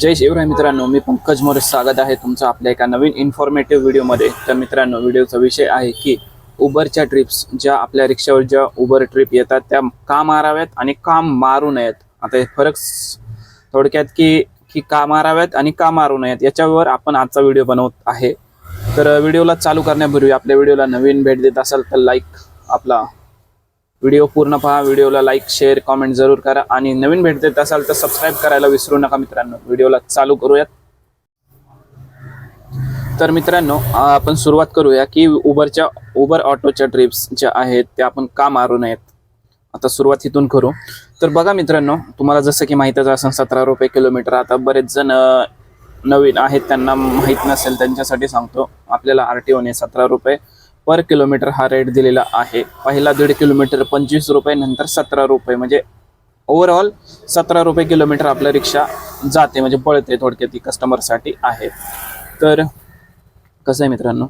जय शिवराय मित्रांनो मी पंकज मोरे स्वागत आहे तुमचं आपल्या एका नवीन इन्फॉर्मेटिव्ह व्हिडिओमध्ये तर मित्रांनो व्हिडिओचा विषय आहे की उबरच्या ट्रिप्स ज्या आपल्या रिक्षावर ज्या उबर ट्रिप येतात त्या का माराव्यात आणि का मारू नयेत? आता हे फरक थोडक्यात की की का माराव्यात आणि का मारू नयेत याच्यावर आपण आजचा व्हिडिओ बनवत आहे. तर व्हिडिओला चालू करण्यापूर्वी आपल्या व्हिडिओला नवीन भेट देत असाल तर लाईक आपला व्हिडिओ पूर्ण पहा व्हिडिओला लाईक शेअर कॉमेंट जरूर करा आणि नवीन भेट देत असाल तर सबस्क्राईब करायला विसरू नका मित्रांनो. व्हिडिओला चालू करूयात. तर मित्रांनो आपण सुरुवात करूया की उबरच्या उबर ऑटोच्या ट्रिप्स ज्या आहेत त्या आपण का मारू नयेत? आता सुरुवात इथून करू. तर बघा मित्रांनो तुम्हाला जसं की माहीतच असेल सतरा रुपये किलोमीटर आता बरेच जण नवीन आहेत त्यांना माहीत नसेल त्यांच्यासाठी सांगतो. आपल्याला आर टी ओने सतरा रुपये पर किलोमीटर हा रेट दिलेला आहे. पहिला दीड किलोमीटर पंचवीस रुपये नंतर सतरा रुपये. म्हणजे ओव्हरऑल सतरा रुपये किलोमीटर आपल्या रिक्षा जाते म्हणजे पळते थोडक्यात ती कस्टमरसाठी आहे. तर कसं आहे मित्रांनो?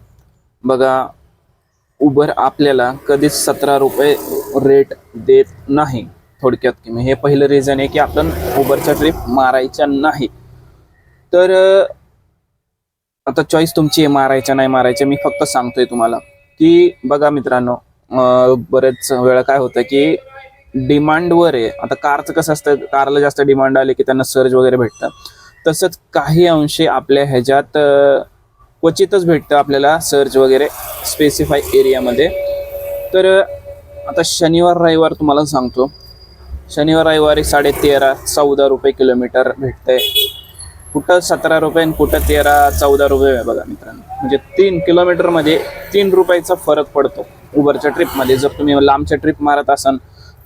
बघा उबर आपल्याला कधीच सतरा रुपये रेट देत नाही. थोडक्यात की हे पहिलं रिझन आहे की आपण उबरच्या ट्रिप मारायच्या नाही. तर आता चॉईस तुमची आहे मारायच्या नाही मारायच्या मी फक्त सांगतोय तुम्हाला. की बघा मित्रांनो बरेच वेळा काय होतं की डिमांडवर आहे. आता कारचं कसं असतं कारला जास्त डिमांड आले की त्यांना सर्ज वगैरे भेटतं. तसंच काही अंशी आपल्या ह्याच्यात क्वचितच भेटतं आपल्याला सर्च वगैरे स्पेसिफाय एरियामध्ये तर आता शनिवार रविवार तुम्हाला सांगतो. शनिवार रविवारी साडे तेरा चौदा रुपये किलोमीटर भेटतंय. कुठं सतरा रुपये आणि कुठं तेरा चौदा रुपये आहे बघा मित्रांनो. म्हणजे तीन किलोमीटरमध्ये तीन रुपयाचा फरक पडतो उबरच्या ट्रिपमध्ये जर तुम्ही लांबच्या ट्रिप मारत असाल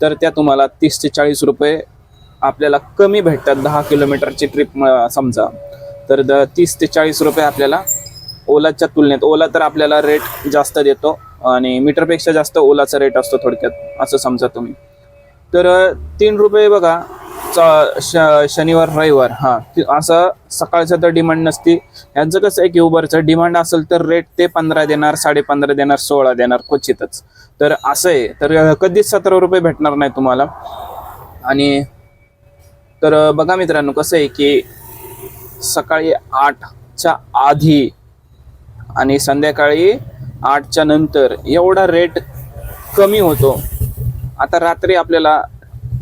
तर त्या तुम्हाला तीस ते चाळीस रुपये आपल्याला कमी भेटतात दहा किलोमीटरची ट्रिप समजा. तर द तीस ते चाळीस रुपये आपल्याला ओलाच्या तुलनेत ओला तर आपल्याला रेट जास्त देतो आणि मीटरपेक्षा जास्त ओलाचा रेट असतो थोडक्यात असं समजा तुम्ही. तर तीन रुपये बघा शनिवार रविवार हां. असं सकाळचं तर डिमांड नसती. यांचं कसं आहे की उबरचं डिमांड असेल तर रेट ते पंधरा देणार साडेपंधरा देणार सोळा देणार क्वचितच. तर असं आहे. तर कधीच सतरा रुपये भेटणार नाही तुम्हाला. आणि तर बघा मित्रांनो कसं आहे की सकाळी आठच्या आधी आणि संध्याकाळी आठच्या नंतर एवढा रेट कमी होतो. आता रात्री आपल्याला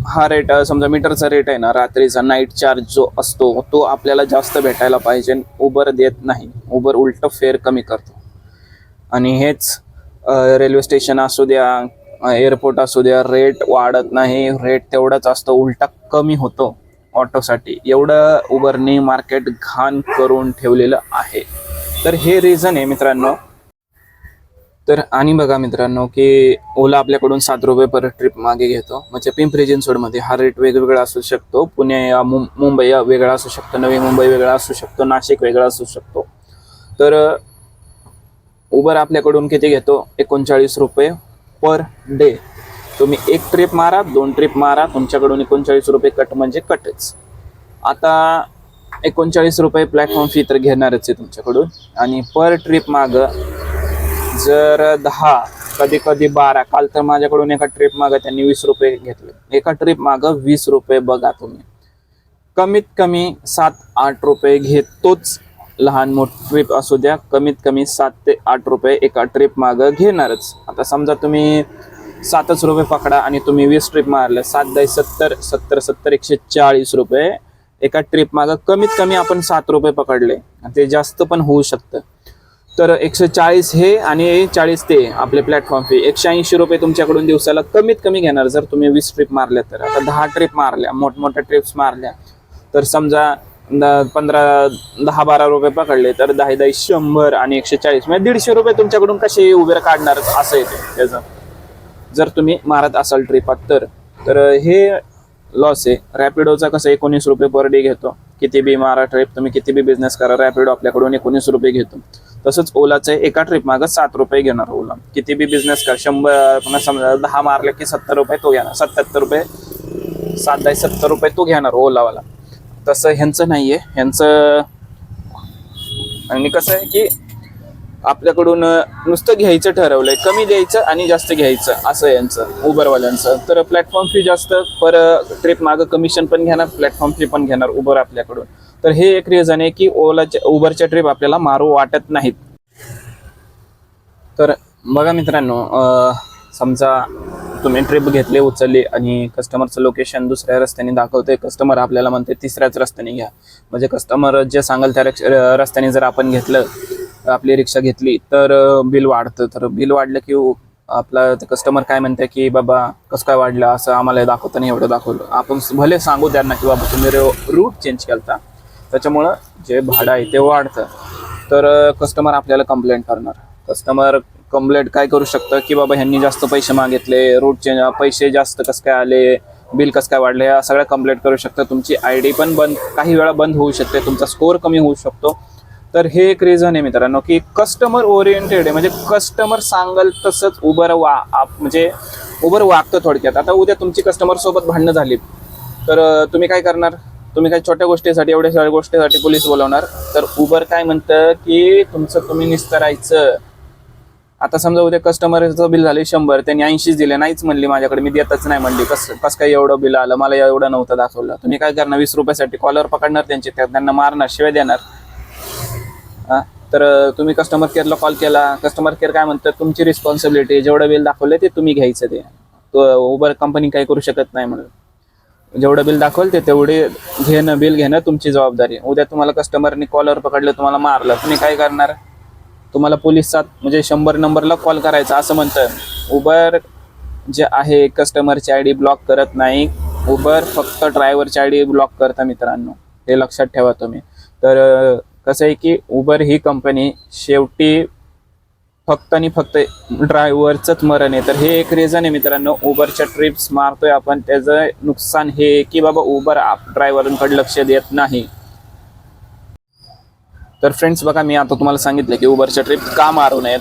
हा रेट समजा मीटरचा रेट आहे ना रात्रीचा नाईट चार्ज जो असतो तो आपल्याला जास्त भेटायला पाहिजे उबर देत नाही. उबर उलट फेअर कमी करतो. आणि हेच रेल्वे स्टेशन असू द्या एअरपोर्ट असू द्या रेट वाढत नाही. रेट तेवढाच असतो उलटा कमी होतो ऑटोसाठी एवढं उबरने मार्केट घाण करून ठेवलेलं आहे. तर हे रिझन आहे मित्रांनो. तर आणि बघा मित्रांनो की ओला आपल्याकडून सात रुपये पर ट्रिप मागे घेतो. म्हणजे पिंपरी चिंचवडमध्ये हा रेट वेगवेगळा असू शकतो. पुणे या मुं- मुंबई वेगळा असू शकतो. नवी मुंबई वेगळा असू शकतो. नाशिक वेगळा असू शकतो. तर उबर आपल्याकडून किती घेतो? एकोणचाळीस रुपये पर डे तुम्ही एक ट्रिप मारा दोन ट्रिप मारा. तुमच्याकडून एकोणचाळीस रुपये कट म्हणजे कटच आता एकोणचाळीस रुपये प्लॅटफॉर्म फी तर घेणारच आहे तुमच्याकडून. आणि पर ट्रिप मागं जर दहा कधी कधी बारा काल तर माझ्याकडून एका ट्रिप मागं त्यांनी वीस रुपये घेतले. एका ट्रिप मागं वीस रुपये बघा तुम्ही. कमीत कमी सात आठ रुपये घेतोच लहान मोठ ट्रिप असू द्या. कमीत कमी सात ते आठ रुपये एका ट्रिप मागं घेणारच. आता समजा तुम्ही सातच रुपये पकडा आणि तुम्ही वीस ट्रिप मारल्या सात दाय सत्तर सत्तर सत्तर एकशे चाळीस रुपये एका ट्रिप मागं कमीत कमी आपण सात रुपये पकडले. ते जास्त पण होऊ शकतं. तर एकशे चाळीस हे आणि चाळीस ते आपले प्लॅटफॉर्म फी एकशे ऐंशी रुपये तुमच्याकडून दिवसाला कमीत कमी घेणार. जर तुम्ही वीस ट्रिप मारल्या तर. आता दहा ट्रिप मारल्या मोठमोठ्या ट्रिप्स मारल्या. तर समजा पंधरा दहा बारा रुपये पकडले तर दहा दहा शंभर आणि एकशे चाळीस. म्हणजे दीडशे रुपये तुमच्याकडून कसे उभे काढणार असं येते त्याचं. जर तुम्ही मारत असाल ट्रिपात तर. तर हे लॉस आहे. रॅपिडोचा कसं एकोणीस रुपये पर डे घेतो. किती बी मारा ट्रिप तुम्ही किती बी बिझनेस करा रॅपिडो आपल्याकडून एकोणीस रुपये घेतो. तसंच ओलाचं आहे, एका ट्रिप मागं सात रुपये घेणार ओला. किती बी बिझनेस कर शंभर समजा दहा मारले की सत्तर रुपये तो घेणार. सत्याहत्तर रुपये सात दहा सत्तर रुपये तो घेणार ओलावाला. तसं ह्यांचं नाही आहे ह्यांचं आणि कसं आहे की आपल्याकडून नुसतं घ्यायचं ठरवलंय. कमी द्यायचं आणि जास्त घ्यायचं. असं यांचं उबरवाल्यांचं तर प्लॅटफॉर्म फी जास्त पर ट्रिप मागं कमिशन पण घेणार प्लॅटफॉर्म फी पण घेणार उबर आपल्याकडून. तर हे एक रिझन आहे की ओलाच्या उबरच्या ट्रिप आपल्याला मारू वाटत नाहीत. तर बघा मित्रांनो समजा तुम्ही ट्रिप घेतली उचलली आणि कस्टमरचं लोकेशन दुसऱ्या रस्त्याने दाखवते कस्टमर आपल्याला म्हणते तिसऱ्याच रस्त्याने घ्या. म्हणजे कस्टमर जे सांगाल त्या रिक्ष- रस्त्याने जर आपण घेतलं आपली रिक्षा घेतली तर बिल वाढतं. तर बिल वाढलं की आपला कस्टमर काय म्हणते की बाबा कसं काय वाढलं? असं आम्हाला दाखवताना एवढं दाखवलं. आपण भले सांगू त्यांना की बाबा तुम्ही रूट चेंज केलता. त्याच्यामुळं जे भाडं आहे ते वाढतं. तर कस्टमर आपल्याला कंप्लेंट करणार. कस्टमर कंप्लेंट काय करू शकतं? की बाबा ह्यांनी जास्त पैसे मागितले रूट चेंज पैसे जास्त कसं काय आले बिल कसं काय वाढले या सगळ्या कंप्लेंट करू शकतं. तुमची आय डी पण बंद काही वेळा बंद होऊ शकते. तुमचा स्कोअर कमी होऊ शकतो. तर हे एक रिझन आहे मित्रांनो की कस्टमर ओरिएंटेड आहे. म्हणजे कस्टमर सांगाल तसंच उबर वा आप- म्हणजे उबर वागतं थोडक्यात. आता उद्या तुमची कस्टमर सोबत भांडणं झाली. तर तुम्ही काय करणार? तुम्ही काही छोट्या गोष्टीसाठी एवढ्या सगळ्या गोष्टीसाठी पोलीस बोलवणार. तर उबर काय म्हणतं की तुमचं तुम्ही निस्तरायचं. आता समजा उद्या कस्टमरचं बिल झाले शंभर त्यांनी ऐंशीच दिले नाहीच म्हणली माझ्याकडे मी देतच नाही म्हणली. कसं कसं काय एवढं बिल आलं? मला एवढं नव्हतं दाखवलं. तुम्ही काय करणार? वीस रुपयासाठी कॉलर पकडणार त्यांचे त्यांना मारणार शिवाय देणार. हा? तर तुम्ही कस्टमर केअरला कॉल केला. कस्टमर केअर काय म्हणतात तुमची रिस्पॉन्सिबिलिटी जेवढं बिल दाखवलं ते तुम्ही घ्यायचं ते. उबर कंपनी काही करू शकत नाही म्हणून. जेवढं बिल दाखवल ते तेवढे घेणं बिल घेणं तुमची जबाबदारी. उद्या तुम्हाला कस्टमरनी कॉलवर पकडलं तुम्हाला मारलं. तुम्ही काय करणार? तुम्हाला पोलिसात म्हणजे शंभर नंबरला कॉल करायचा असं म्हणतं उबर जे आहे कस्टमरची आय डी ब्लॉक करत नाही. उबर फक्त ड्रायव्हरची आय डी ब्लॉक करता मित्रांनो. हे लक्षात ठेवा तुम्ही. तर कसं आहे की उबर ही कंपनी शेवटी फक्त आणि फक्त ड्रायव्हरचंच मरण आहे. तर हे एक रिझन आहे मित्रांनो उबरच्या ट्रिप्स मारतोय आपण. त्याचं नुकसान हे की बाबा उबर ड्रायव्हरांकडे लक्ष देत नाही. तर फ्रेंड्स बघा मी आता तुम्हाला सांगितलं की उबरच्या ट्रिप का मारू नयेत.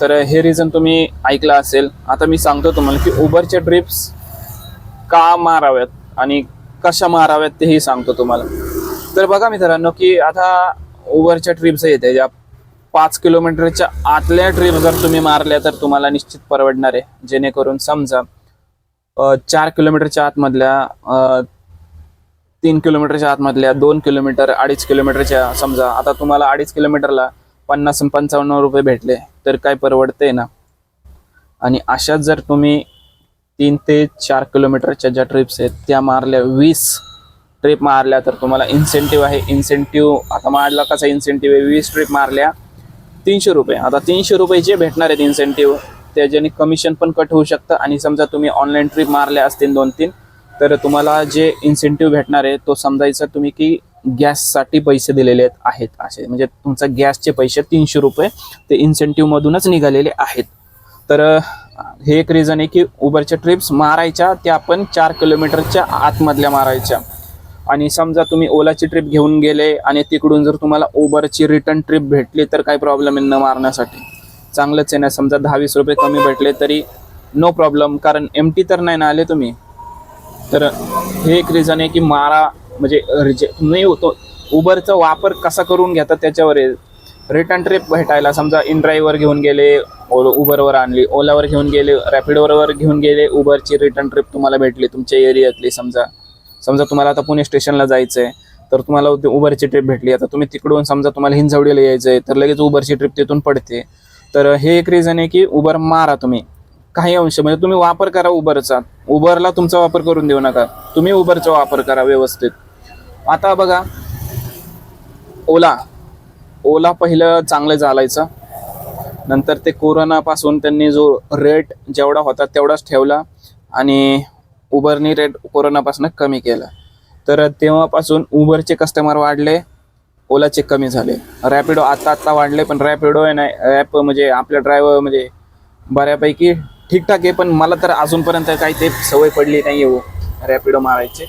तर हे रिझन तुम्ही ऐकलं असेल. आता मी सांगतो तुम्हाला की उबरच्या ट्रिप्स का माराव्यात आणि कशा माराव्यात तेही सांगतो तुम्हाला. तर बघा मित्रांनो की आता उबरच्या ट्रिप्स येते ज्या पाच किलोमीटरच्या आतल्या ट्रिप जर तुम्ही मारल्या तर तुम्हाला निश्चित परवडणार आहे. जेणेकरून समजा चार किलोमीटरच्या आतमधल्या तीन किलोमीटरच्या आतमधल्या दोन किलोमीटर अडीच किलोमीटरच्या समजा आता तुम्हाला अडीच किलोमीटरला पन्नास पंचावन्न रुपये भेटले तर काय परवडते ना? आणि अशाच जर तुम्ही तीन ते चार किलोमीटरच्या ज्या ट्रिप्स आहेत त्या मारल्या वीस ट्रिप मारल्या तर तुम्हाला इन्सेंटिव्ह आहे. इन्सेंटिव्ह आता मारला कसा इन्सेंटिव्ह आहे? वीस ट्रिप मारल्या तीनशे रुपये. आता तीनशे रुपये जे भेटणार आहेत इन्सेंटिव्ह त्याच्याने कमिशन पण कट होऊ शकतं. आणि समजा तुम्ही ऑनलाईन ट्रिप मारल्या असतील दोन तीन तर तुम्हाला जे इन्सेंटिव्ह भेटणार आहे तो समजायचा तुम्ही की गॅससाठी पैसे दिलेले आहेत असे. म्हणजे तुमचा गॅसचे पैसे तीनशे रुपये ते इन्सेंटिव्हमधूनच निघालेले आहेत. तर हे एक रिझन आहे की उबरच्या ट्रिप्स मारायच्या त्या आपण चार किलोमीटरच्या आतमधल्या मारायच्या. आणि समजा तुम्ही ओलाची ट्रिप घेऊन गेले आणि तिकडून जर तुम्हाला उबरची रिटर्न ट्रिप भेटली तर काही प्रॉब्लेम आहे न मारण्यासाठी. चांगलंच आहे ना समजा दहा वीस रुपये कमी भेटले तरी नो प्रॉब्लेम कारण एम टी तर नाही ना आले तुम्ही. तर हे एक रिझन आहे की मारा म्हणजे रिजे नाही होतो. उबरचा वापर कसा करून घेता त्याच्यावर आहे. रिटर्न ट्रिप भेटायला समजा इन ड्राईव्हवर घेऊन गेले ओलो उबरवर आणली ओलावर घेऊन गेले रॅपिडोवर घेऊन गेले उबरची रिटर्न ट्रिप तुम्हाला भेटली तुमच्या एरियातली समजा. समजा तुम्हाला आता पुणे स्टेशनला जायचं आहे तर तुम्हाला उबरची ट्रिप भेटली. आता तुम्ही तिकडून समजा तुम्हाला हिंजवडीला यायचं आहे तर लगेच उबरची ट्रिप तिथून पडते. तर हे एक रिझन आहे की उबर मारा तुम्ही. काही अंश म्हणजे तुम्ही वापर करा उबरचा. उबरला तुमचा वापर करून देऊ नका. तुम्ही उबरचा वापर करा व्यवस्थित. आता बघा ओला. ओला पहिलं चांगलं चालायचं नंतर ते कोरोनापासून त्यांनी जो रेट जेवढा होता तेवढाच ठेवला. आणि उबरनी रेट कोरोनापासून कमी केला. तर तेव्हापासून उबरचे कस्टमर वाढले ओलाचे कमी झाले. रॅपिडो आत्ता आत्ता वाढले पण रॅपिडो आहे ना ॲप म्हणजे आपल्या ड्रायव्हर म्हणजे बऱ्यापैकी ठीकठाक आहे पण मला तर अजूनपर्यंत काही ते सवय पडली नाही हो रॅपिडो मारायचे.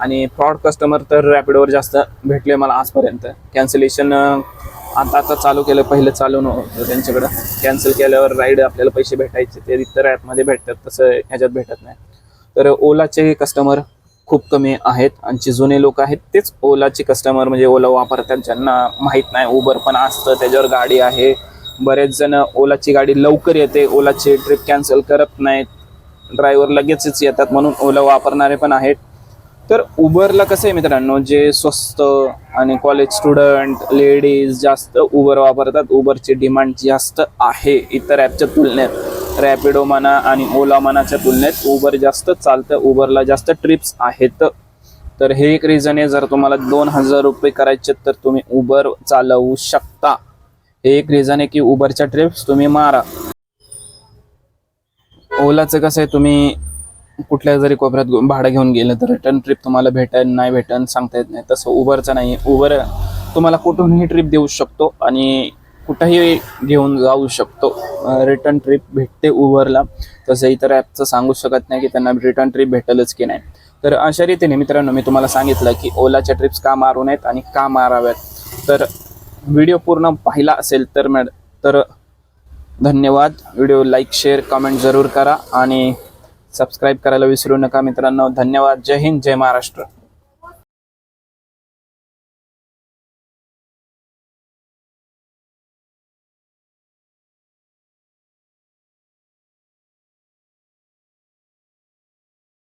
आणि फ्रॉड कस्टमर तर रॅपिडोवर जास्त भेटले मला आजपर्यंत. कॅन्सलेशन आता आता चालू केलं पहिलं चालू नव्हतं त्यांच्याकडं. कॅन्सल केल्यावर राईड आपल्याला पैसे भेटायचे ते इतर ॲपमध्ये भेटतात तसं ह्याच्यात भेटत नाही. तर ओलाचे कस्टमर खूप कमी आहेत. आणि जे जुने लोक आहेत तेच ओलाचे कस्टमर म्हणजे ओला वापरतात ज्यांना माहीत नाही. उबर पण असतं त्याच्यावर गाडी आहे. बरेच जण ओलाची गाडी लवकर येते ओलाची ट्रिप कॅन्सल करत नाहीत. ड्रायव्हर लगेचच येतात म्हणून ओला वापरणारे पण आहेत. तर उबरला कसं आहे मित्रांनो जे स्वस्त आणि कॉलेज स्टुडंट लेडीज जास्त उबर वापरतात उबरची डिमांड जास्त आहे इतर ॲपच्या तुलनेत. रॅपिडो म्हणा आणि ओला मनाच्या तुलनेत उबर जास्त चालतं. उबरला जास्त ट्रिप्स आहेत. तर हे एक रिझन आहे. जर तुम्हाला दोन हजार रुपये करायचे तर तुम्ही उबर चालवू शकता. हे एक रिझन आहे की उबरच्या ट्रिप्स तुम्ही मारा. ओलाचं कसं आहे तुम्ही कुठल्या जरी कोपऱ्यात भाडं घेऊन गेलं तर रिटर्न ट्रिप तुम्हाला भेटेल नाही भेटन सांगता येत नाही. तसं उबरचं नाही. उबर तुम्हाला कुठूनही ट्रिप देऊ शकतो. आणि कुठंही घेऊन जाऊ शकतो. रिटर्न ट्रिप भेटते उबरला तसं इतर ॲपचं सांगू शकत नाही की त्यांना रिटर्न ट्रिप भेटेलच की नाही. तर अशा रीतीने मित्रांनो मी तुम्हाला सांगितलं की ओलाच्या ट्रिप्स का मारू नयेत आणि का माराव्यात. तर व्हिडिओ पूर्ण पाहिला असेल तर मॅड तर धन्यवाद. व्हिडिओ लाईक शेअर कमेंट जरूर करा आणि सबस्क्राईब करायला विसरू नका मित्रांनो. धन्यवाद. जय हिंद जय महाराष्ट्र.